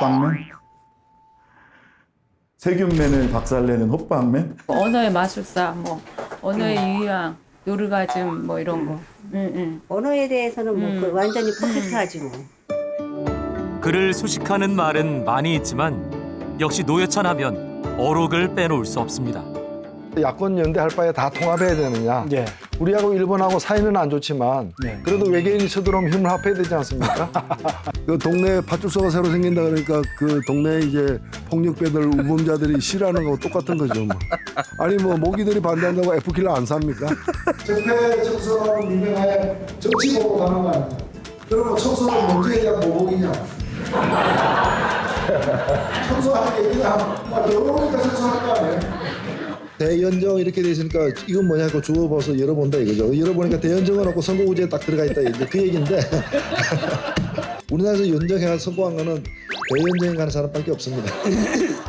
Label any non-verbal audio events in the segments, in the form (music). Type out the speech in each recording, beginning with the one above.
호빵맨? 세균맨을 박살내는 호빵맨? 언어의 마술사, 뭐 언어의 유희왕, 요르가즘 뭐 이런 거. 응, 응. 언어에 대해서는 뭐 그 완전히 퍼펙트하지 뭐. 그를 수식하는 말은 많이 있지만 역시 노회찬 하면 어록을 빼놓을 수 없습니다. 야권 연대할 바에 다 통합해야 되느냐? 예. 우리하고 일본하고 사이는 안 좋지만 네. 그래도 외계인이 쳐들어오면 힘을 합해야 되지 않습니까? (laughs) 그 동네 파출소가 새로 생긴다 그러니까 그 동네 이제 폭력배들 우범자들이 싫어하는 거하고 똑같은 거죠. 뭐. 아니 뭐 모기들이 반대한다고 F킬러 안 삽니까? 적폐 청소하는 민병하에 정치 보고 가는 거 아니야? 그러면 청소는 문제에 대한 보복이냐? (laughs) 청소하는 게 그냥 막거 아니에요? 대연정 이렇게 돼 있으니까 이건 뭐냐 고 주워봐서 열어본다 이거죠. 열어보니까 대연정은 없고 선거구제에 딱 들어가 있다 이제 그 얘기인데 (laughs) 우리나라에서 연정해가 성공한 거는 대연정에 가는 사람밖에 없습니다. (laughs)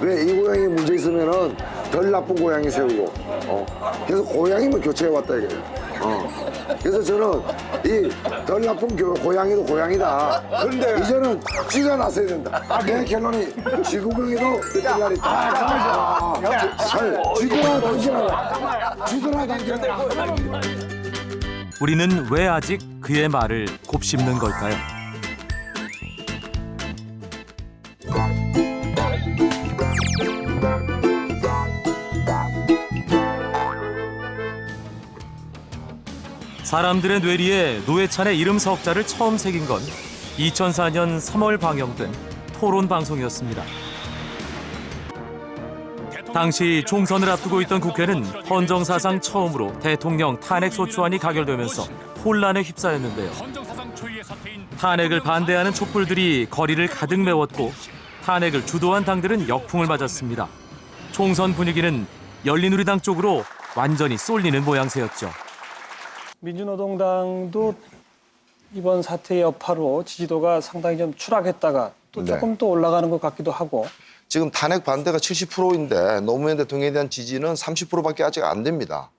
왜 이 고양이 문제 있으면은 덜 나쁜 고양이 세우고 어. 그래서 고양이만 교체해 왔다 이거예요. 어. 그래서 저는 이 덜 나쁜 교- 고양이도 고양이다. 그런데 이제는 쥐가 나서야 된다. 내 결론이 쥐구멍에도 뱃살이 있다. 아, 잘 쥐구나 당신아. 쥐구나 당신아. 우리는 왜 아직 그의 말을 곱씹는 걸까요? 사람들의 뇌리에 노회찬의 이름 석자를 처음 새긴 건 2004년 3월 방영된 토론 방송이었습니다. 당시 총선을 앞두고 있던 국회는 헌정 사상 처음으로 대통령 탄핵 소추안이 가결되면서 혼란에 휩싸였는데요. 탄핵을 반대하는 촛불들이 거리를 가득 메웠고 탄핵을 주도한 당들은 역풍을 맞았습니다. 총선 분위기는 열린우리당 쪽으로 완전히 쏠리는 모양새였죠. 민주노동당도 이번 사태의 여파로 지지도가 상당히 좀 추락했다가 또 네. 조금 또 올라가는 것 같기도 하고 지금 탄핵 반대가 70%인데 노무현 대통령에 대한 지지는 30%밖에 아직 안 됩니다.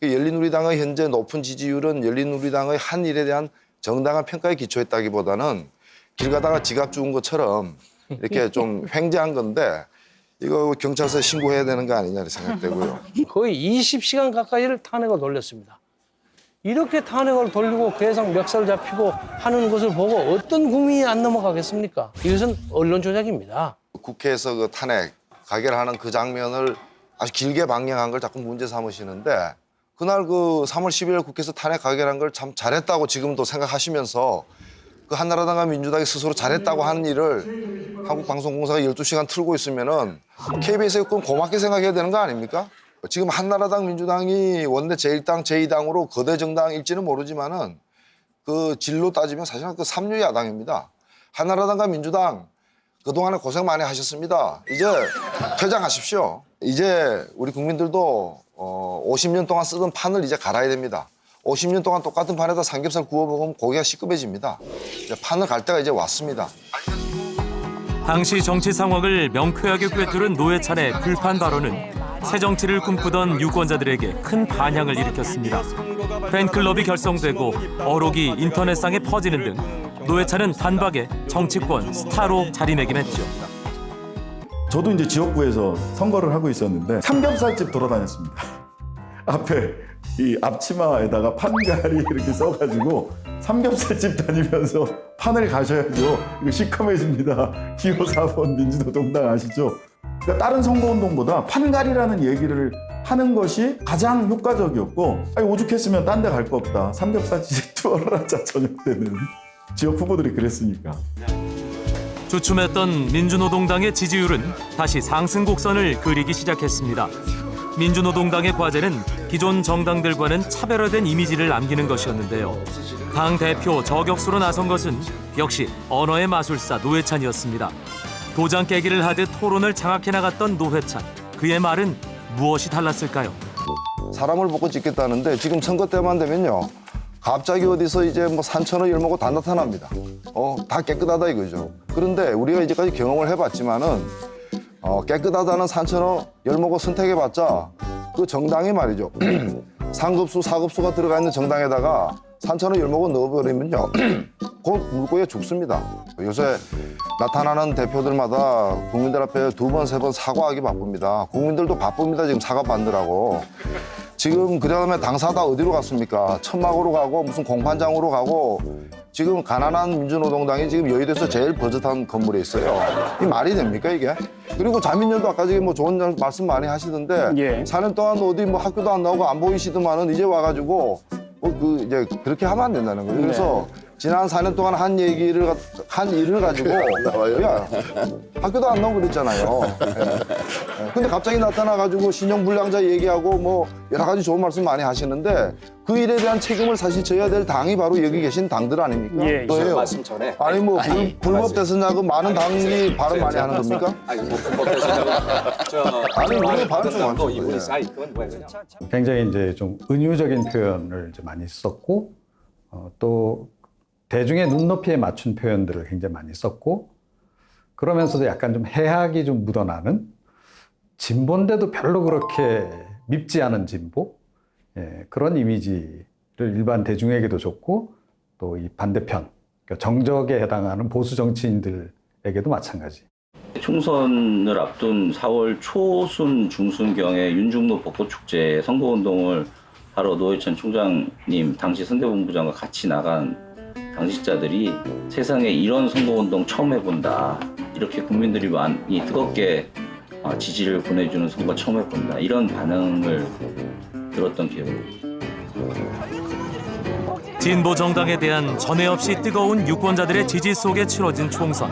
그 열린우리당의 현재 높은 지지율은 열린우리당의 한 일에 대한 정당한 평가에 기초했다기보다는 길 가다가 지갑 주운 것처럼 이렇게 좀 (laughs) 횡재한 건데 이거 경찰서에 신고해야 되는 거 아니냐 생각되고요. 거의 20시간 가까이를 탄핵을 돌렸습니다. 이렇게 탄핵을 돌리고 계속 멱살 잡히고 하는 것을 보고 어떤 국민이 안 넘어가겠습니까? 이것은 언론 조작입니다. 국회에서 그 탄핵 가결하는 그 장면을 아주 길게 방영한 걸 자꾸 문제 삼으시는데 그날 그 3월 11일 국회에서 탄핵 가결한 걸 참 잘했다고 지금도 생각하시면서 그 한나라당과 민주당이 스스로 잘했다고 하는 일을 한국방송공사가 12시간 틀고 있으면은 KBS에 그건 고맙게 생각해야 되는 거 아닙니까? 지금 한나라당 민주당이 원내 제1당, 제2당으로 거대 정당일지는 모르지만은 그 진로 따지면 사실은 그 삼류 야당입니다. 한나라당과 민주당 그동안에 고생 많이 하셨습니다. 이제 퇴장하십시오. 이제 우리 국민들도 어, 50년 동안 쓰던 판을 이제 갈아야 됩니다. 50년 동안 똑같은 판에다 삼겹살 구워 먹으면 고기가 시급해집니다. 이제 판을 갈 때가 이제 왔습니다. 당시 정치 상황을 명쾌하게 꿰뚫은 노회찬의 불판 발언은 새 정치를 꿈꾸던 유권자들에게 큰 반향을 일으켰습니다. 팬클럽이 결성되고 어록이 인터넷상에 퍼지는 등 노회찬은 단박에 정치권 스타로 자리매김했죠. 저도 이제 지역구에서 선거를 하고 있었는데 삼겹살집 돌아다녔습니다. (laughs) 앞에 이 앞치마에다가 판가리 이렇게 써가지고 삼겹살집 다니면서 판을 가셔야죠. 이거 시커매집니다. 기호 4번 민주노동당 아시죠? 그러니까 다른 선거운동보다 판가리라는 얘기를 하는 것이 가장 효과적이었고 아니 오죽했으면 딴 데 갈 거 없다. 삼겹살 집 (laughs) 투어를 하자 저녁 때는. 지역 후보들이 그랬으니까. 주춤했던 민주노동당의 지지율은 다시 상승 곡선을 그리기 시작했습니다. 민주노동당의 과제는 기존 정당들과는 차별화된 이미지를 남기는 것이었는데요. 당 대표 저격수로 나선 것은 역시 언어의 마술사 노회찬이었습니다. 도장 깨기를 하듯 토론을 장악해 나갔던 노회찬. 그의 말은 무엇이 달랐을까요? 사람을 보고 찍겠다는데 지금 선거 때만 되면요. 갑자기 어디서 이제 뭐 산천어 열먹고 다 나타납니다. 어, 다 깨끗하다 이거죠. 그런데 우리가 이제까지 경험을 해봤지만은 어, 깨끗하다는 산천어 열먹고 선택해봤자 그 정당이 말이죠. (clears throat) 상급수, 사급수가 들어가 있는 정당에다가 산천어 열목은 넣어버리면요. (clears throat) 곧 물고기가 죽습니다. 요새 나타나는 대표들마다 국민들 앞에 두 번, 세 번 사과하기 바쁩니다. 국민들도 바쁩니다. 지금 사과 받느라고. 지금 그 다음에 당사다 어디로 갔습니까? 천막으로 가고 무슨 공판장으로 가고 지금 가난한 민주노동당이 지금 여의도에서 제일 버젓한 건물에 있어요. 이 말이 됩니까 이게? 그리고 자민련도 아까 저기 뭐 좋은 말씀 많이 하시던데 예. 4년 동안 어디 뭐 학교도 안 나오고 안 보이시더만은 이제 와가지고 뭐그 이제 그렇게 하면 안 된다는 거예요. 그래서 지난 4년 동안 한 얘기를 가- 한 일을 가지고 야 학교도 안 나오고 그랬잖아요. 예. 예. 근데 갑자기 나타나가지고 신용불량자 얘기하고 뭐 여러 가지 좋은 말씀 많이 하시는데 그 일에 대한 책임을 사실 져야 될 당이 바로 여기 계신 당들 아닙니까? 예, 예. 또예요. 말씀 전에 아니 뭐 불, 불법 대선자고 많은 당이 발언 많이 하는 겁니까? 아니 뭐 불법에서 (laughs) 저 아니, 우리가 발언 좀또 하죠. 이분이 예. 그건 뭐야 그냥 굉장히 이제 좀 은유적인 표현을 이제 많이 썼고 어, 또 대중의 눈높이에 맞춘 표현들을 굉장히 많이 썼고 그러면서도 약간 좀 해학이 좀 묻어나는 진보인데도 별로 그렇게 밉지 않은 진보 예, 그런 이미지를 일반 대중에게도 줬고 또 이 반대편 그러니까 정적에 해당하는 보수 정치인들에게도 마찬가지. 총선을 앞둔 4월 초순 중순경에 윤중로 벚꽃축제 선거운동을 하러 노회찬 총장님 당시 선대본부장과 같이 나간 당직자들이 세상에 이런 선거운동 처음 해본다 이렇게 국민들이 많이 뜨겁게 어, 지지를 보내주는 선거 처음 해본다 이런 반응을 들었던 기억이 진보 정당에 대한 전에 없이 뜨거운 유권자들의 지지 속에 치러진 총선.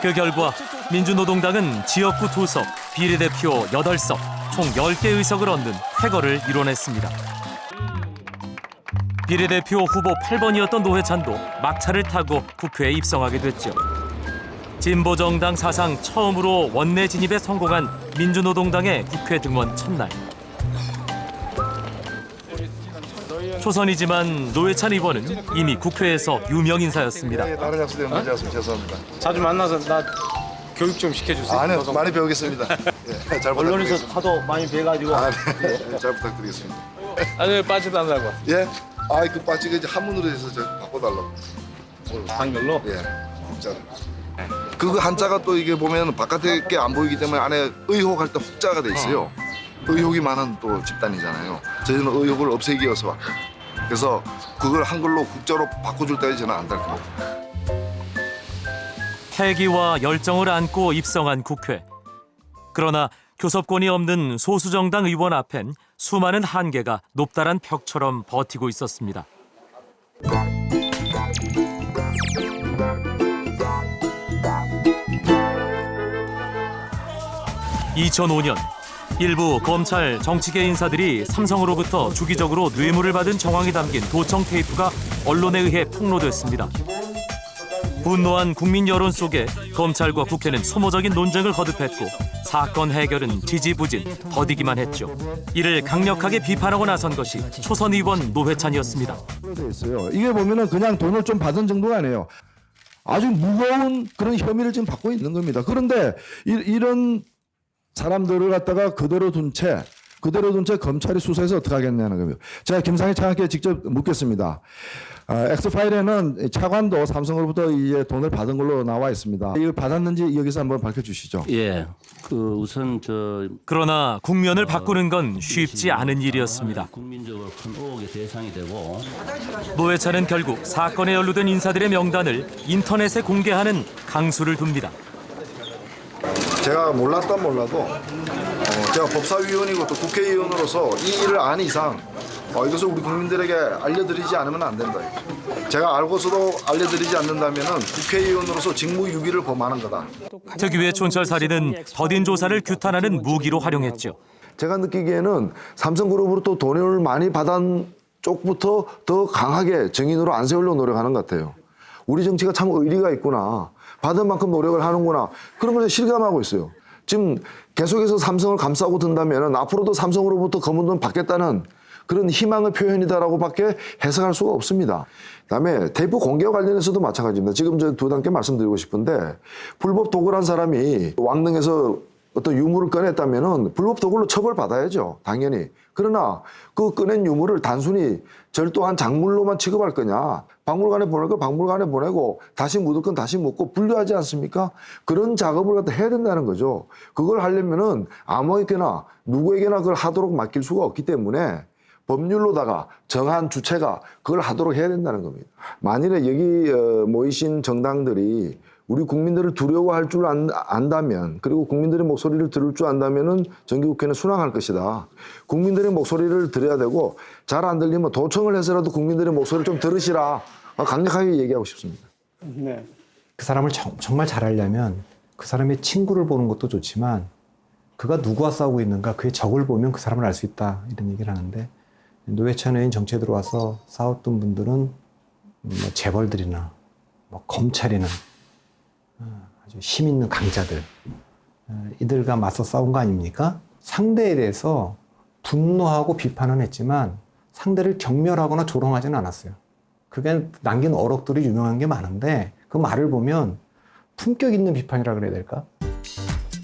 그 결과 민주노동당은 지역구 두석 비례대표 8석, 총 10개 의석을 얻는 쾌거를 이뤄냈습니다. 비례대표 후보 8번이었던 노회찬도 막차를 타고 국회에 입성하게 됐죠. 진보 정당 사상 처음으로 원내 진입에 성공한 민주노동당의 국회 등원 첫날. 초선이지만 노회찬 의원은 이미 국회에서 유명 인사였습니다. 예, 다른 약속 때문에 늦었으면 죄송합니다. 자주 만나서 나 교육 좀 시켜주세요. 아니요, 많이 배우겠습니다. (laughs) 예, 잘 언론에서 부탁드리겠습니다. 하도 많이 뵈가지고 아, 네. 잘 부탁드리겠습니다. 아니 빠지도 않다고. 예? 아, 그 빠지가 이제 한문으로 해서 저 바꿔달라고. 한글로? 예, 국자를. 그거 한자가 또 이게 보면 바깥에 게 안 보이기 때문에 안에 의혹할 때 혹자가 돼 있어요. 의혹이 많은 또 집단이잖아요. 저희는 의혹을 없애기 위해서 왔고. 그래서 그걸 한글로 국자로 바꿔줄 때까지 저는 안될 겁니다. 패기와 열정을 안고 입성한 국회. 그러나 교섭권이 없는 소수정당 의원 앞엔 수많은 한계가 높다란 벽처럼 버티고 있었습니다. 2005년 일부 검찰 정치계 인사들이 삼성으로부터 주기적으로 뇌물을 받은 정황이 담긴 도청 테이프가 언론에 의해 폭로됐습니다. 분노한 국민 여론 속에 검찰과 국회는 소모적인 논쟁을 거듭했고 사건 해결은 지지부진 더디기만 했죠. 이를 강력하게 비판하고 나선 것이 초선 의원 노회찬이었습니다. 이게 보면은 그냥 돈을 좀 받은 정도가 아니에요. 아주 무거운 그런 혐의를 지금 받고 있는 겁니다. 그런데 이, 이런 사람들을 갖다가 그대로 둔 채, 그대로 둔 채 검찰이 수사해서 어떻게 하겠냐는 겁니다. 제가 김상희 차관께 직접 묻겠습니다. 아, 엑스파일에는 차관도 삼성으로부터 이제 돈을 받은 걸로 나와 있습니다. 이걸 받았는지 여기서 한번 밝혀주시죠. 예, 그 우선 저 그러나 국면을 바꾸는 건 쉽지 않은 일이었습니다. 국민적으로 큰 의혹의 대상이 되고 노회찬은 결국 사건에 연루된 인사들의 명단을 인터넷에 공개하는 강수를 둡니다. 제가 몰랐단 몰라도 어, 제가 법사위원이고 또 국회의원으로서 이 일을 안 이상 어, 이것을 우리 국민들에게 알려드리지 않으면 안 된다. 이거. 제가 알고서도 알려드리지 않는다면 국회의원으로서 직무유기를 범하는 거다. 특유의 촌철살인은 더딘 조사를 규탄하는 무기로 활용했죠. 제가 느끼기에는 삼성그룹으로부터 돈을 많이 받은 쪽부터 더 강하게 정인으로 안 세우려고 노력하는 것 같아요. 우리 정치가 참 의리가 있구나. 받은 만큼 노력을 하는구나. 그런 걸 실감하고 있어요. 지금 계속해서 삼성을 감싸고 든다면 앞으로도 삼성으로부터 검은 돈 받겠다는 그런 희망의 표현이다라고 밖에 해석할 수가 없습니다. 그다음에 대표 공개와 관련해서도 마찬가지입니다. 지금 저 두 단계 말씀드리고 싶은데 불법 도굴한 사람이 왕릉에서 어떤 유물을 꺼냈다면은 불법 도굴로 처벌받아야죠. 당연히. 그러나 그 꺼낸 유물을 단순히 절도한 작물로만 취급할 거냐. 박물관에 보낼 거 박물관에 보내고 다시 묻을 건 다시 묻고 분류하지 않습니까? 그런 작업을 갖다 해야 된다는 거죠. 그걸 하려면은 아무에게나 누구에게나 그걸 하도록 맡길 수가 없기 때문에 법률로다가 정한 주체가 그걸 하도록 해야 된다는 겁니다. 만일에 여기 어, 모이신 정당들이 우리 국민들을 두려워할 줄 안, 안다면 그리고 국민들의 목소리를 들을 줄 안다면은 정기국회는 순항할 것이다. 국민들의 목소리를 들어야 되고 잘 안 들리면 도청을 해서라도 국민들의 목소리를 좀 들으시라 강력하게 얘기하고 싶습니다. 네. 그 사람을 정, 정말 잘 알려면 그 사람의 친구를 보는 것도 좋지만 그가 누구와 싸우고 있는가 그의 적을 보면 그 사람을 알 수 있다 이런 얘기를 하는데 노회찬 의원 정치에 들어와서 싸웠던 분들은 뭐 재벌들이나 뭐 검찰이나 어, 아주 힘 있는 강자들 어, 이들과 맞서 싸운 거 아닙니까? 상대에 대해서 분노하고 비판은 했지만 상대를 경멸하거나 조롱하지는 않았어요. 그게 남긴 어록들이 유명한 게 많은데 그 말을 보면 품격 있는 비판이라 그래야 될까?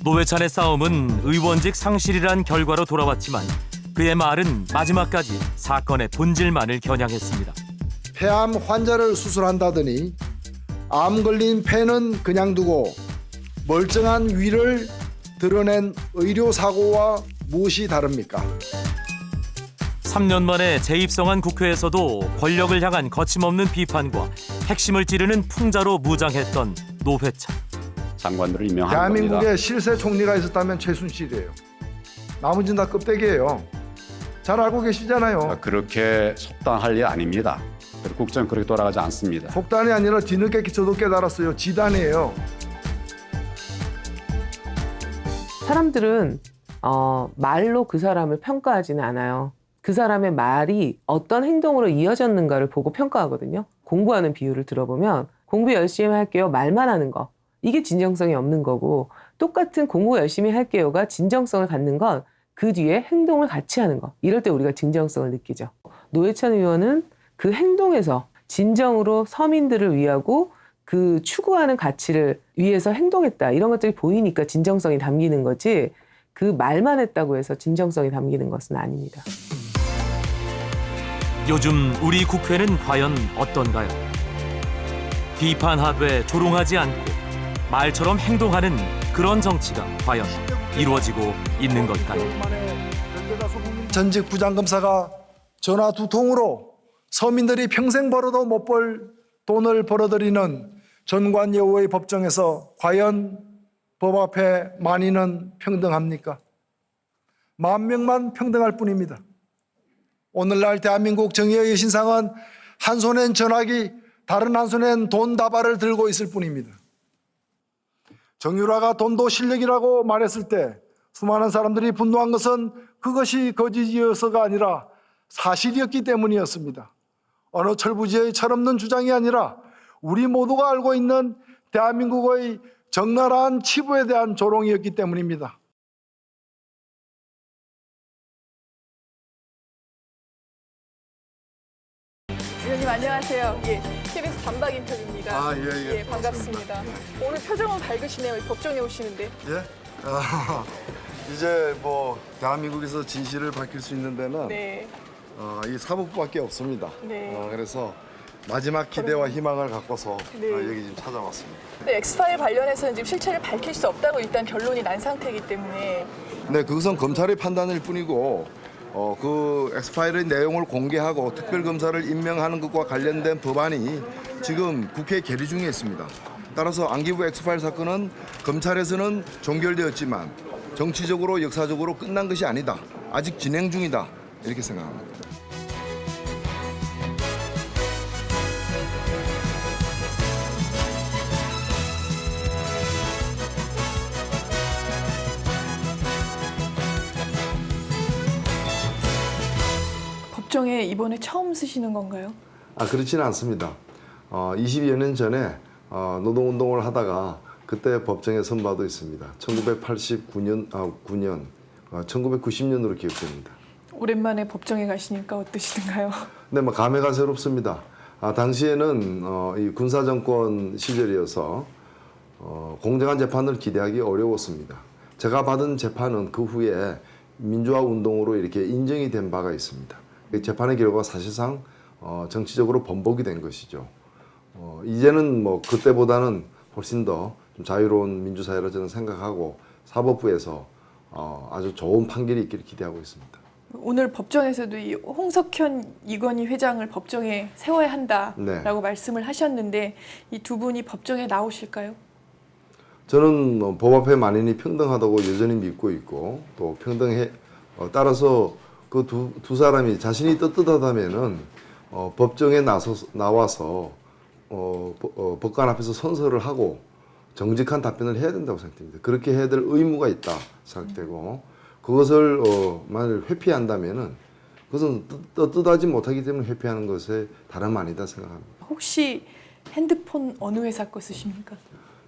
노회찬의 싸움은 의원직 상실이란 결과로 돌아왔지만 그의 말은 마지막까지 사건의 본질만을 겨냥했습니다. 폐암 환자를 수술한다더니 암 걸린 폐는 그냥 두고 멀쩡한 위를 드러낸 의료 사고와 무엇이 다릅니까? 3년 만에 재입성한 국회에서도 권력을 향한 거침없는 비판과 핵심을 찌르는 풍자로 무장했던 노회찬. 장관들을 임명한 대한민국에 실세 총리가 있었다면 최순실이에요. 나머지는 다 껍데기예요. 잘 알고 계시잖아요. 그렇게 속단할 일 아닙니다. 국정 그렇게 돌아가지 않습니다. 속단이 아니라 뒤늦게 저도 깨달았어요. 지단이에요. 사람들은 어, 말로 그 사람을 평가하지는 않아요. 그 사람의 말이 어떤 행동으로 이어졌는가를 보고 평가하거든요. 공부하는 비유를 들어보면 공부 열심히 할게요. 말만 하는 거. 이게 진정성이 없는 거고 똑같은 공부 열심히 할게요가 진정성을 갖는 건 그 뒤에 행동을 같이 하는 거. 이럴 때 우리가 진정성을 느끼죠. 노회찬 의원은 그 행동에서 진정으로 서민들을 위하고 그 추구하는 가치를 위해서 행동했다. 이런 것들이 보이니까 진정성이 담기는 거지 그 말만 했다고 해서 진정성이 담기는 것은 아닙니다. 요즘 우리 국회는 과연 어떤가요? 비판하되 조롱하지 않고 말처럼 행동하는 그런 정치가 과연 이루어지고 있는 걸까요? 전직 부장검사가 전화 두 통으로 서민들이 평생 벌어도 못 벌 돈을 벌어들이는 전관 여우의 법정에서 과연 법 앞에 만인은 평등합니까? 만 명만 평등할 뿐입니다. 오늘날 대한민국 정의의 신상은 한 손엔 전화기, 다른 한 손엔 돈 다발을 들고 있을 뿐입니다. 정유라가 돈도 실력이라고 말했을 때 수많은 사람들이 분노한 것은 그것이 거짓이어서가 아니라 사실이었기 때문이었습니다. 어느 철부지의 철없는 주장이 아니라 우리 모두가 알고 있는 대한민국의 적나라한 치부에 대한 조롱이었기 때문입니다. 의원님 안녕하세요. 예, KBS 단박 인터뷰입니다. 아, 예, 예. 반갑습니다. 오늘 표정은 밝으시네요. 법정에 오시는데. 예? 아, (laughs) 이제 뭐 대한민국에서 진실을 밝힐 수 있는 데는 네. 어, 이 사법부밖에 없습니다. 네. 어, 그래서 마지막 기대와 희망을 갖고서 네. 어, 여기 지금 찾아왔습니다. 근데 엑스파일 관련해서는 지금 실체를 밝힐 수 없다고 일단 결론이 난 상태이기 때문에 네, 그것은 검찰의 판단일 뿐이고 어, 그 엑스파일의 내용을 공개하고 특별검사를 임명하는 것과 관련된 법안이 지금 국회에 계류 중에 있습니다. 따라서 안기부 엑스파일 사건은 검찰에서는 종결되었지만 정치적으로 역사적으로 끝난 것이 아니다. 아직 진행 중이다. 이렇게 생각합니다. 이번에 처음 쓰시는 건가요? 아 그렇지는 않습니다. 어, 20여 년 전에 어, 노동운동을 하다가 그때 법정에 선 바도 있습니다. 1989년 아 9년, 어, 1990년으로 기억됩니다. 오랜만에 법정에 가시니까 어떠시던가요? 근데 (laughs) 뭐 감회가 새롭습니다. 아, 당시에는 어, 이 군사 정권 시절이어서 어, 공정한 재판을 기대하기 어려웠습니다. 제가 받은 재판은 그 후에 민주화 운동으로 이렇게 인정이 된 바가 있습니다. 그 재판의 결과가 사실상 어, 정치적으로 번복이 된 것이죠. 어, 이제는 뭐 그때보다는 훨씬 더좀 자유로운 민주사회로 저는 생각하고 사법부에서 어, 아주 좋은 판결이 있기를 기대하고 있습니다. 오늘 법정에서도 이 홍석현 이건희 회장을 법정에 세워야 한다라고 네. 말씀을 하셨는데 이 두 분이 법정에 나오실까요? 저는 뭐법 앞에 만인이 평등하다고 여전히 믿고 있고 또 평등해 어, 따라서 그 두 두 사람이 자신이 떳떳하다면은 어, 법정에 나서 나와서 어, 법- 어, 법관 앞에서 선서를 하고 정직한 답변을 해야 된다고 생각됩니다. 그렇게 해야 될 의무가 있다 생각되고 그것을 어, 만일 회피한다면은 그것은 떳- 떳떳하지 못하기 때문에 회피하는 것에 다름 아니다 생각합니다. 혹시 핸드폰 어느 회사 거 쓰십니까?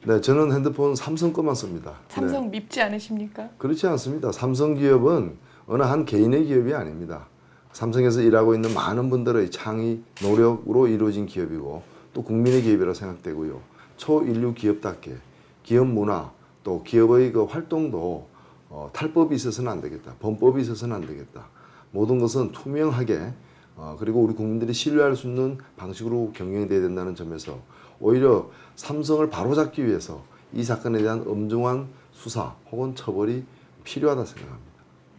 네, 저는 핸드폰 삼성 거만 씁니다. 네. 삼성 밉지 않으십니까? 그렇지 않습니다. 삼성 기업은 어느 한 개인의 기업이 아닙니다. 삼성에서 일하고 있는 많은 분들의 창의 노력으로 이루어진 기업이고 또 국민의 기업이라 생각되고요. 초인류 기업답게 기업 문화 또 기업의 그 활동도 어, 탈법이 있어서는 안 되겠다. 범법이 있어서는 안 되겠다. 모든 것은 투명하게 어, 그리고 우리 국민들이 신뢰할 수 있는 방식으로 경영돼야 된다는 점에서 오히려 삼성을 바로잡기 위해서 이 사건에 대한 엄중한 수사 혹은 처벌이 필요하다 생각합니다.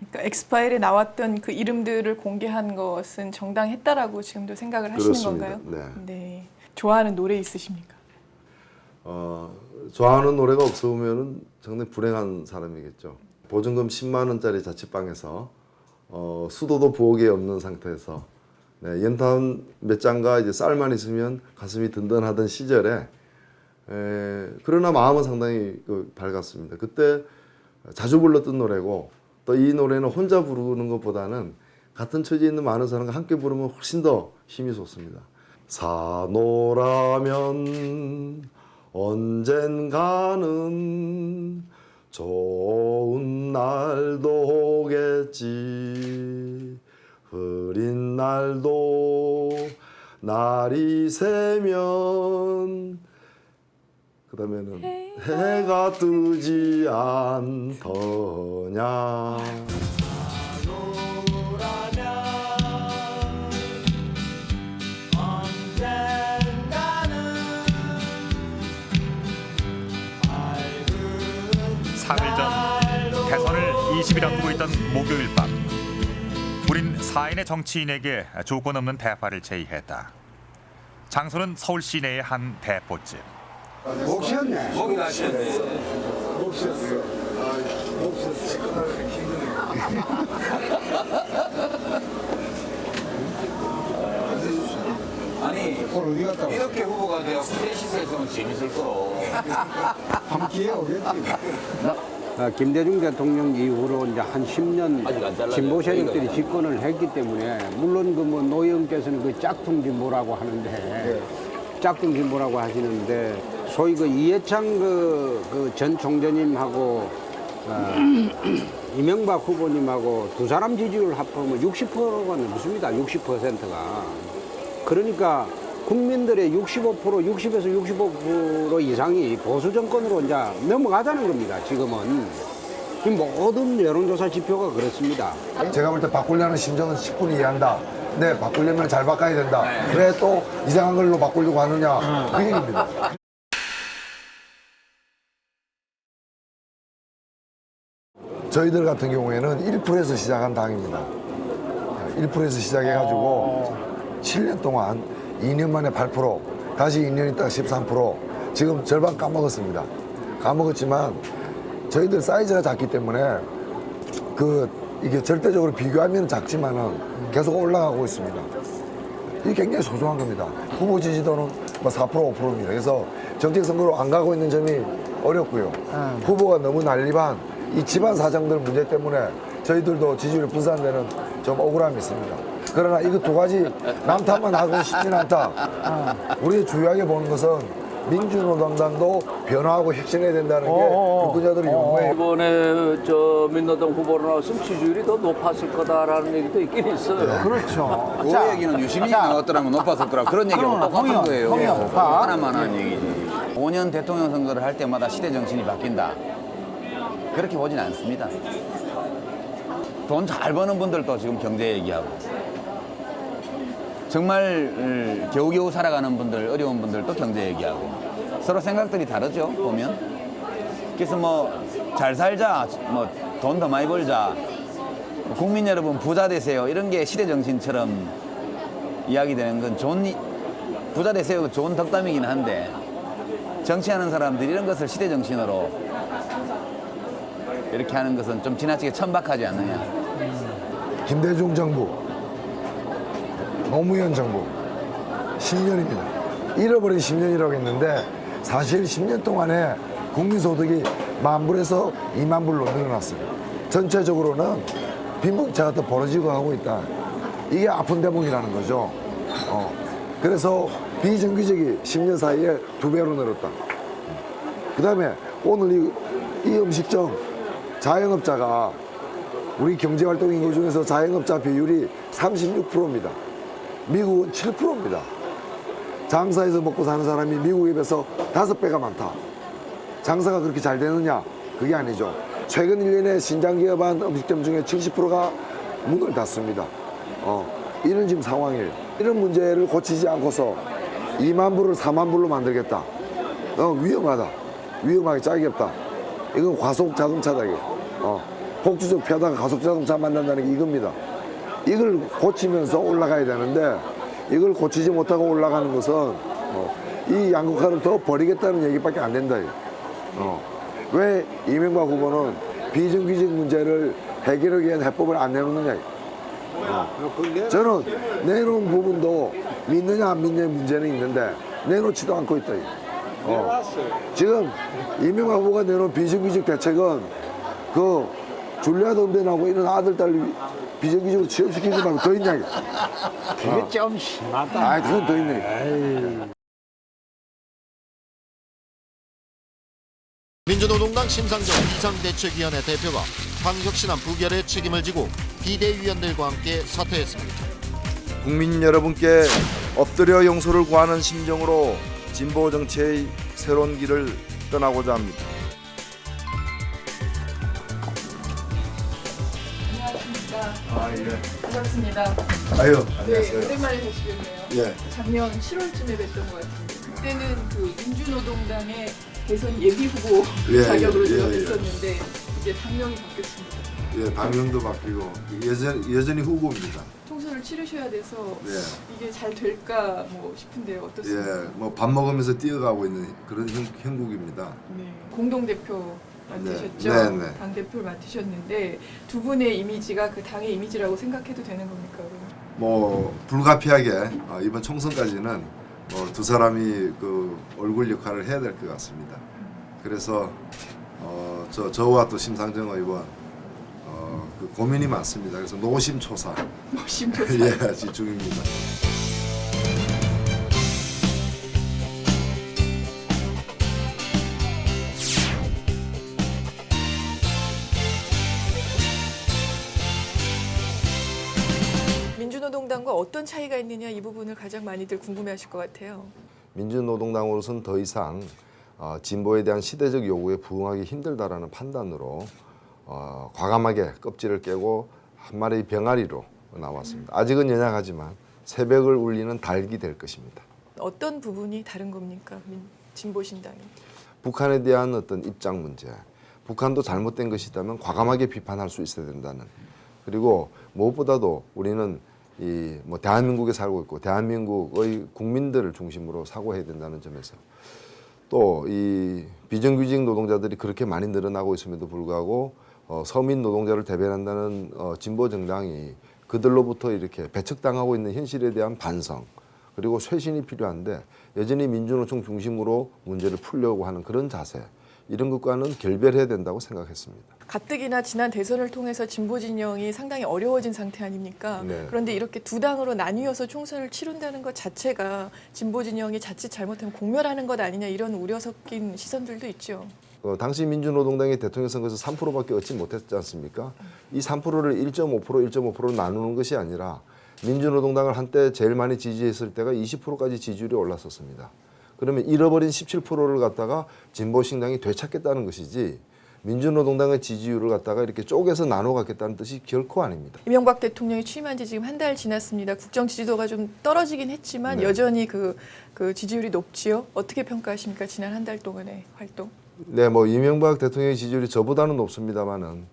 그러니까 엑스파일에 나왔던 그 이름들을 공개한 것은 정당했다라고 지금도 생각을 하시는 그렇습니다. 건가요? 네. 네. 좋아하는 노래 있으십니까? 어, 좋아하는 노래가 없으면은 상당히 불행한 사람이겠죠. 보증금 10만 원짜리 자취방에서 어, 수도도 부엌에 없는 상태에서 네, 연탄 몇 장과 이제 쌀만 있으면 가슴이 든든하던 시절에 에, 그러나 마음은 상당히 그, 밝았습니다. 그때 자주 불렀던 노래고 또 이 노래는 혼자 부르는 것보다는 같은 처지에 있는 많은 사람과 함께 부르면 훨씬 더 힘이 솟습니다. 사노라면 언젠가는 좋은 날도 오겠지 흐린 날도 날이 새면 그 다음에는 해가 뜨지 않더냐 삼일전 대선을 20일 앞두고 있던 목요일 밤 우린 사인의 정치인에게 조건 없는 대파를 제의했다. 장소는 서울 시내의 한 대포집. 목 쉬었네. 목이 나셨네. 목 쉬었어. 목 쉬었어. 아니 어디 갔다 왔어? 이렇게 후보가 되어 셋이서 했으면 재밌을 거. 한 기회 오겠지. 어, 김대중 대통령 이후로 이제 한 10년 아직 안 잘라요. 진보 세력들이 안 집권을 했기 때문에 물론 그 뭐 노영께서는 그 짝퉁 진보라고 하는데 짝퉁 진보라고 하시는데 소위 그 이해창 그전 총재님하고 어, (clears throat) 이명박 후보님하고 두 사람 지지율 합하면 60%가 넘습니다. 60%가. 그러니까 국민들의 65% 60에서 65% 이상이 보수 정권으로 이제 넘어가자는 겁니다. 지금은 이 모든 여론조사 지표가 그렇습니다. 제가 볼 때 바꾸려는 심정은 10분이 이해한다. 네, 바꾸려면 잘 바꿔야 된다. 그래 또 이상한 걸로 바꾸려고 하느냐. 그 얘기입니다. 저희들 같은 경우에는 1%에서 시작한 당입니다. 1%에서 시작해가지고 7년 동안 2년 만에 8%, 다시 2년 있다가 13%, 지금 절반 까먹었습니다. 까먹었지만 저희들 사이즈가 작기 때문에 그 이게 절대적으로 비교하면 작지만은 계속 올라가고 있습니다. 이게 굉장히 소중한 겁니다. 후보 지지도는 뭐 4% 5%입니다. 그래서 정책 선거로 안 가고 있는 점이 어렵고요. 후보가 너무 난립한 이 집안 사정들 문제 때문에 저희들도 지지율이 분산되는 좀 억울함이 있습니다. 그러나 이거 두 가지 남탓만 하고 싶진 않다. 우리 주요하게 보는 것은 민주노동당도 변화하고 혁신해야 된다는 게 유권자들의 요구예요. 이번에 저 민노당 후보로 나왔으면 지지율이 더 높았을 거다라는 얘기도 있긴 있어요. 그렇죠. 그 얘기는 유시민이 나왔더라면 높았을 거라 그런 얘기하고 똑같은 거예요. 하나만 한 얘기지. 5년 대통령 선거를 할 때마다 시대 정신이 바뀐다. 그렇게 보진 않습니다. 돈 잘 버는 분들도 지금 경제 얘기하고. 정말 음, 겨우겨우 살아가는 분들, 어려운 분들도 경제 얘기하고. 서로 생각들이 다르죠 보면. 그래서 뭐 잘 살자, 뭐 돈 더 많이 벌자, 국민 여러분 부자 되세요. 이런 게 시대 정신처럼 이야기되는 건 좋은 이- 부자 되세요. 좋은 덕담이긴 한데 정치하는 사람들이 이런 것을 시대 정신으로 이렇게 하는 것은 좀 지나치게 천박하지 않느냐. 김대중 정부, 노무현 정부 10년입니다. 잃어버린 10년이라고 했는데 사실 10년 동안에 국민소득이 만 불에서 2만 불로 늘어났어요. 전체적으로는 빈부차가 더 벌어지고 하고 있다. 이게 아픈 대목이라는 거죠. 어. 그래서 비정규직이 10년 사이에 두 배로 늘었다. 그 다음에 오늘 이, 이 음식점 자영업자가 우리 경제활동 인구 중에서 자영업자 비율이 36%입니다. 미국은 7%입니다. 장사해서 먹고 사는 사람이 미국에 비해서 다섯 배가 많다. 장사가 그렇게 잘 되느냐? 그게 아니죠. 최근 1년에 신장 기업한 음식점 중에 70%가 문을 닫습니다. 어, 이런 지금 상황이에요. 이런 문제를 고치지 않고서 2만 불을 4만 불로 만들겠다. 어, 위험하다. 위험하게 짝이 없다. 이건 과속 자동차다. 이게. 어, 폭주적 피하다가 가속 자동차 만난다는 게 이겁니다. 이걸 고치면서 올라가야 되는데 이걸 고치지 못하고 올라가는 것은 어, 이 양극화를 더 버리겠다는 얘기밖에 안 된다. 어. 왜 이명박 후보는 비정규직 문제를 해결하기 위한 해법을 안 내놓느냐. 어. 저는 내놓은 부분도 믿느냐 안 믿느냐 문제는 있는데 내놓지도 않고 있다. 어. 지금 이명박 후보가 내놓은 비정규직 대책은 그 줄리아 덤벤하고 이런 아들, 딸 비정규직으로 취업시키지 말고 더 있냐. 이거. 그게 좀 심하다. 아, 그건 더 있네. 민주노동당 심상정 비상대책위원회 대표가 황혁신안 부결의 책임을 지고 비대위원들과 함께 사퇴했습니다. 국민 여러분께 엎드려 용서를 구하는 심정으로 진보 정치의 새로운 길을 떠나고자 합니다. 반갑습니다. 아유, 안녕하세요. 네, 오랜만에 뵙시겠네요. 예. 작년 7월쯤에 뵀던 것 같은데 그때는 그 민주노동당의 대선 예비 후보 예, 자격으로 예, 제가 예, 예. 뵀었는데 이제 당명이 바뀌었습니다. 예, 당명도 바뀌고 여전, 여전히 후보입니다. 총선을 치르셔야 돼서 예. 이게 잘 될까 뭐. 어떻습니까? 예, 뭐밥 먹으면서 뛰어가고 있는 그런 형, 형국입니다. 네. 공동 대표 맡으셨죠? 네, 네. 당 대표를 맡으셨는데 두 분의 이미지가 그 당의 이미지라고 생각해도 되는 겁니까? 그럼? 뭐 불가피하게 어, 이번 총선까지는 뭐두 사람이 그 얼굴 역할을 해야 될 것 같습니다. 그래서 어, 저 저와 또 심상정 의원 어, 그 고민이 많습니다. 그래서 노심초사 노심초사. (laughs) 예, 집중입니다. 차이가 있느냐 이 부분을 가장 많이들 궁금해하실 것 같아요. 민주노동당으로서는 더 이상 어, 진보에 대한 시대적 요구에 부응하기 힘들다라는 판단으로 어, 과감하게 껍질을 깨고 한 마리의 병아리로 나왔습니다. 아직은 연약하지만 새벽을 울리는 닭이 될 것입니다. 어떤 부분이 다른 겁니까? 민, 진보신당이. 북한에 대한 어떤 입장 문제, 북한도 잘못된 것이 있다면 과감하게 비판할 수 있어야 된다는. 그리고 무엇보다도 우리는 이 뭐 대한민국에 살고 있고 대한민국의 국민들을 중심으로 사고해야 된다는 점에서 또 이 비정규직 노동자들이 그렇게 많이 늘어나고 있음에도 불구하고 어, 서민 노동자를 대변한다는 어, 진보 정당이 그들로부터 이렇게 배척당하고 있는 현실에 대한 반성 그리고 쇄신이 필요한데 여전히 민주노총 중심으로 문제를 풀려고 하는 그런 자세 이런 것과는 결별해야 된다고 생각했습니다. 가뜩이나 지난 대선을 통해서 진보 진영이 상당히 어려워진 상태 아닙니까? 네. 그런데 이렇게 두 당으로 나뉘어서 총선을 치른다는 것 자체가 진보 진영이 자칫 잘못하면 공멸하는 것 아니냐 이런 우려 섞인 시선들도 있죠. 어, 당시 민주노동당이 대통령 선거에서 3%밖에 얻지 못했지 않습니까? 이 3%를 1.5% 1.5%로 나누는 것이 아니라 민주노동당을 한때 제일 많이 지지했을 때가 20%까지 지지율이 올랐었습니다. 그러면 잃어버린 17%를 갖다가 진보신당이 되찾겠다는 것이지 민주노동당의 지지율을 갖다가 이렇게 쪼개서 나눠 갖겠다는 뜻이 결코 아닙니다. 이명박 대통령이 취임한 지 지금 한 달 지났습니다. 국정 지지도가 좀 떨어지긴 했지만 네. 여전히 그, 그 지지율이 높지요. 어떻게 평가하십니까? 지난 한 달 동안의 활동. 네, 뭐 이명박 대통령의 지지율이 저보다는 높습니다만은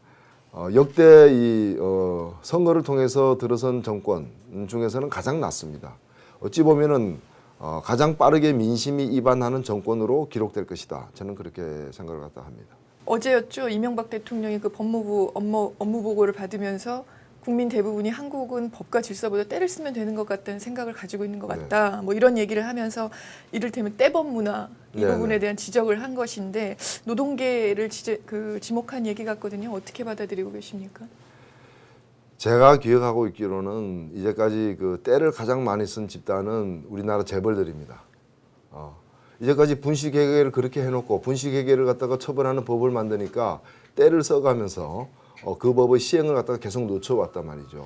어, 역대 이 어, 선거를 통해서 들어선 정권 중에서는 가장 낮습니다. 어찌 보면은 어, 가장 빠르게 민심이 이반하는 정권으로 기록될 것이다. 저는 그렇게 생각을 갖다 합니다. 어제였죠. 이명박 대통령이 그 법무부 업무, 업무 보고를 받으면서 국민 대부분이 한국은 법과 질서보다 때를 쓰면 되는 것 같다는 생각을 가지고 있는 것 네. 같다. 뭐 이런 얘기를 하면서 이를테면 떼법 문화 이 네, 부분에 네. 대한 지적을 한 것인데 노동계를 지제, 그 지목한 얘기 같거든요. 어떻게 받아들이고 계십니까? 제가 기억하고 있기로는 이제까지 그 때를 가장 많이 쓴 집단은 우리나라 재벌들입니다. 어. 이제까지 분식회계를 그렇게 해놓고 분식회계를 갖다가 처벌하는 법을 만드니까 때를 써가면서 어, 그 법의 시행을 갖다가 계속 놓쳐왔단 말이죠.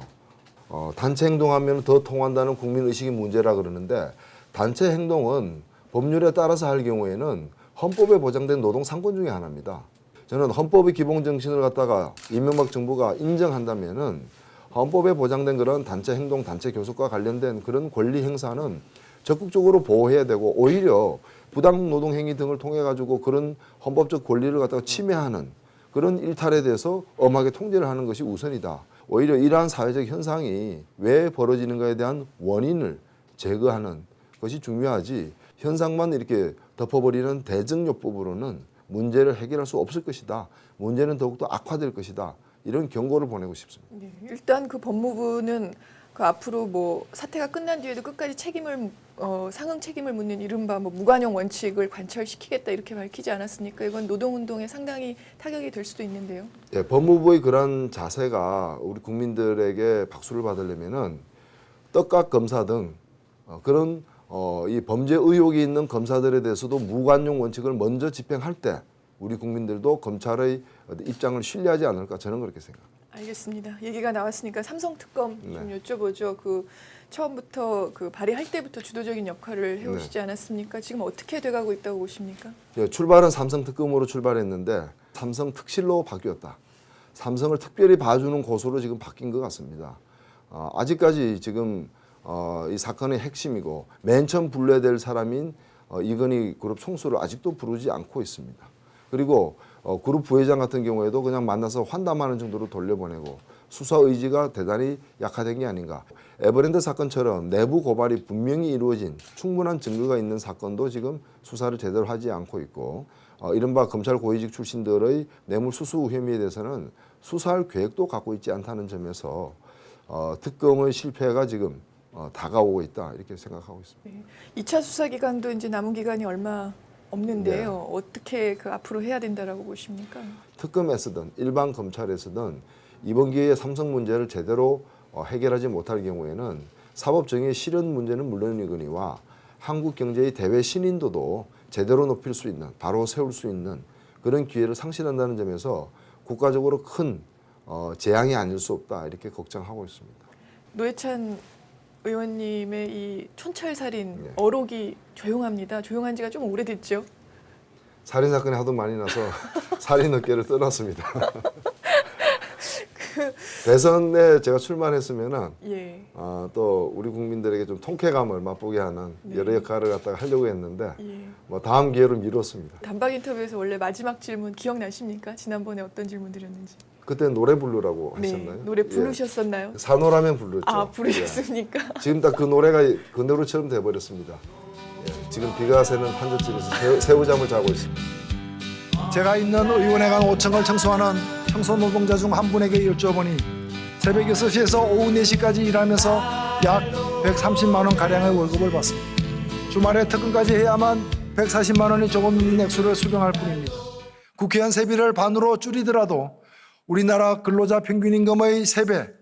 어, 단체 행동하면 더 통한다는 국민 의식이 문제라 그러는데 단체 행동은 법률에 따라서 할 경우에는 헌법에 보장된 노동 상권 중에 하나입니다. 저는 헌법의 기본 정신을 갖다가 이명박 정부가 인정한다면은 헌법에 보장된 그런 단체 행동, 단체 교섭과 관련된 그런 권리 행사는 적극적으로 보호해야 되고 오히려 부당 노동 행위 등을 통해 가지고 그런 헌법적 권리를 갖다가 침해하는 그런 일탈에 대해서 엄하게 통제를 하는 것이 우선이다. 오히려 이러한 사회적 현상이 왜 벌어지는가에 대한 원인을 제거하는 것이 중요하지 현상만 이렇게 덮어버리는 대증요법으로는 문제를 해결할 수 없을 것이다. 문제는 더욱더 악화될 것이다. 이런 경고를 보내고 싶습니다. 네, 일단 그 법무부는 그 앞으로 뭐 사태가 끝난 뒤에도 끝까지 책임을 어, 상응 책임을 묻는 이른바 뭐 무관용 원칙을 관철시키겠다 이렇게 밝히지 않았습니까? 이건 노동운동에 상당히 타격이 될 수도 있는데요. 예, 법무부의 그런 자세가 우리 국민들에게 박수를 받으려면은 떡각 검사 등 어, 그런 어, 이 범죄 의혹이 있는 검사들에 대해서도 무관용 원칙을 먼저 집행할 때 우리 국민들도 검찰의 입장을 신뢰하지 않을까 저는 그렇게 생각합니다. 알겠습니다. 얘기가 나왔으니까 삼성 특검 좀 네. 여쭤보죠. 그 처음부터 그 발의할 때부터 주도적인 역할을 네. 해오시지 않았습니까? 지금 어떻게 돼가고 있다고 보십니까? 예, 출발은 삼성 특검으로 출발했는데 삼성 특실로 바뀌었다. 삼성을 특별히 봐주는 곳으로 지금 바뀐 것 같습니다. 어, 아직까지 지금 어, 이 사건의 핵심이고 맨 처음 불러야 될 사람인 어, 이건희 그룹 총수를 아직도 부르지 않고 있습니다. 그리고 어, 그룹 부회장 같은 경우에도 그냥 만나서 환담하는 정도로 돌려보내고 수사 의지가 대단히 약화된 게 아닌가. 에버랜드 사건처럼 내부 고발이 분명히 이루어진 충분한 증거가 있는 사건도 지금 수사를 제대로 하지 않고 있고 어, 이른바 검찰 고위직 출신들의 뇌물 수수 혐의에 대해서는 수사할 계획도 갖고 있지 않다는 점에서 어, 특검의 실패가 지금 어, 다가오고 있다 이렇게 생각하고 있습니다. 2차 수사 기간도 이제 남은 기간이 얼마 없는데요. 네. 어떻게 그 앞으로 해야 된다라고 보십니까? 특검에서든 일반 검찰에서든 이번 기회에 삼성 문제를 제대로 어, 해결하지 못할 경우에는 사법 정의 실현 문제는 물론이거니와 한국 경제의 대외 신인도도 제대로 높일 수 있는 바로 세울 수 있는 그런 기회를 상실한다는 점에서 국가적으로 큰 어, 재앙이 아닐 수 없다 이렇게 걱정하고 있습니다. 노회찬 의원님의 이 촌철살인 네. 어록이 조용합니다. 조용한 지가 좀 오래됐죠. 살인 사건이 하도 많이 나서 (laughs) 살인 어깨를 떠났습니다. 대선에 제가 출마했으면은 예. 어, 또 우리 국민들에게 좀 통쾌감을 맛보게 하는 네. 여러 역할을 갖다가 하려고 했는데 예. 뭐 다음 기회로 미뤘습니다. 단박 인터뷰에서 원래 마지막 질문 기억나십니까? 지난번에 어떤 질문 드렸는지. 그때 노래 부르라고 네, 하셨나요? 노래 예. 부르셨었나요? 산호라면 부르죠. 아 부르셨습니까? 예. 지금 딱 그 노래가 그 노래처럼 돼버렸습니다. 예. 지금 비가 새는 판잣집에서 새, 새우 잠을 자고 있습니다. 제가 있는 의원회관 5층을 청소하는 청소 노동자 중 한 분에게 여쭤보니 새벽 6시에서 오후 4시까지 일하면서 약 130만 원 가량의 월급을 받습니다. 주말에 퇴근까지 해야만 140만 원이 조금 넘는 액수를 수령할 뿐입니다. 국회의원 세비를 반으로 줄이더라도 우리나라 근로자 평균 임금의 3배,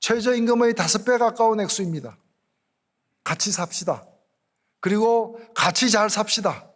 최저임금의 5배 가까운 액수입니다. 같이 삽시다. 그리고 같이 잘 삽시다.